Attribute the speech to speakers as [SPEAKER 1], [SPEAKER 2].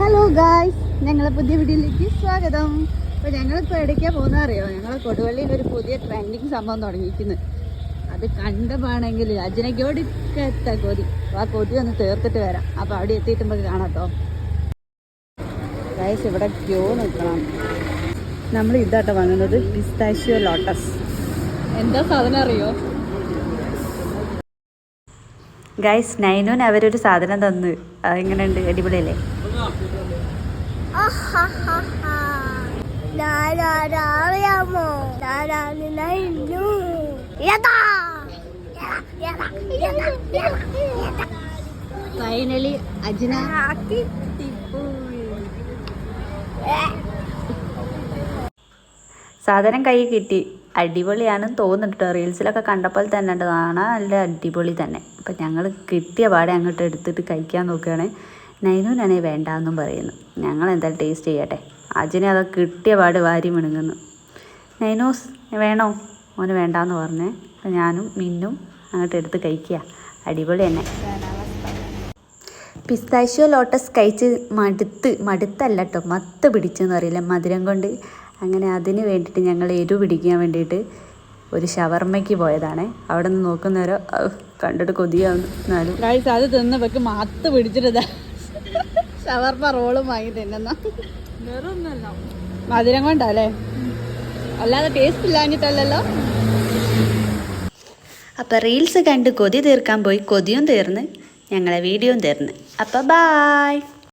[SPEAKER 1] Hello guys ഞങ്ങളെ പുതിയ വീഡിയോയിലേക്ക് സ്വാഗതം. അപ്പോൾ ഞങ്ങളിപ്പോൾ എവിടേക്കാണ് പോകുന്നത് അറിയോ ഞങ്ങൾ കൊടുവള്ളിയിൽ ഒരു പുതിയ ട്രെൻഡിങ് സംഭവം തുടങ്ങിയിരിക്കുന്നു. അത് കണ്ടപ്പാണെങ്കിൽ അജനയ്ക്കോടിക്കെ എത്താ കൊതി ആ കൊതി ഒന്ന് തീർത്തിട്ട് വരാം. അപ്പോൾ അവിടെ എത്തിയിട്ട് നമുക്ക് കാണാട്ടോ ഗായ്സ് ഇവിടെ ക്യൂ നിൽക്കണം. നമ്മൾ ഇതാട്ടോ വാങ്ങുന്നത് പിസ്താഷ്യോ ലോട്ടസ് എന്താ സാധനം അറിയോ? ഗൈസ് നൈനൂന് അവരൊരു സാധനം തന്നു. എങ്ങനെയുണ്ട് അടിപൊളിയല്ലേ? ഫൈനലി അജിന. സാധനം കൈ കിട്ടി. അടിപൊളിയാണെന്ന് തോന്നുന്നുണ്ട് റീൽസിലൊക്കെ കണ്ടപ്പോൾ തന്നെ കാണാൻ നല്ല അടിപൊളി തന്നെ. അപ്പം ഞങ്ങൾ കിട്ടിയ പാടെ അങ്ങോട്ട് എടുത്തിട്ട് കഴിക്കാൻ നോക്കുകയാണ്. നൈനൂനാണേ വേണ്ട എന്നും പറയുന്നു. ഞങ്ങൾ എന്തായാലും ടേസ്റ്റ് ചെയ്യട്ടെ. അജിനെ അത് കിട്ടിയ പാട് വാരി മിണുങ്ങുന്നു. നൈനൂസ് വേണോ? മോന് വേണ്ടാന്ന് പറഞ്ഞേ. അപ്പം ഞാനും മിന്നും അങ്ങോട്ട് എടുത്ത് കഴിക്കുക അടിപൊളി തന്നെ. പിസ്താശ്യോ ലോട്ടസ് കഴിച്ച് മടുത്ത് മടുത്തല്ല കേട്ടോ മത്ത് പിടിച്ചെന്ന് അറിയില്ല മധുരം കൊണ്ട്. അങ്ങനെ അതിന് വേണ്ടിയിട്ട് ഞങ്ങൾ എരു പിടിക്കാൻ വേണ്ടിയിട്ട് ഒരു ഷവർമ്മയ്ക്ക് പോയതാണ്. അവിടെ നിന്ന് നോക്കുന്നവരോ കണ്ടിട്ട് കൊതിയാവുന്നു.
[SPEAKER 2] അത് തിന്നപ്പോക്ക് മത്ത് പിടിച്ചിട്ടതാ
[SPEAKER 1] ഷവർമ്മ റോളും വാങ്ങി തിന്നുന്ന. മധുരം കൊണ്ടല്ലേ? അല്ലാതെ ടേസ്റ്റ് ഇല്ലാഞ്ഞിട്ടല്ലല്ലോ. അപ്പോൾ റീൽസ് കണ്ട് കൊതി തീർക്കാൻ പോയി കൊതിയും തീർന്ന്. ഞങ്ങളെ വീഡിയോയും തീർന്ന്. അപ്പോൾ ബായ്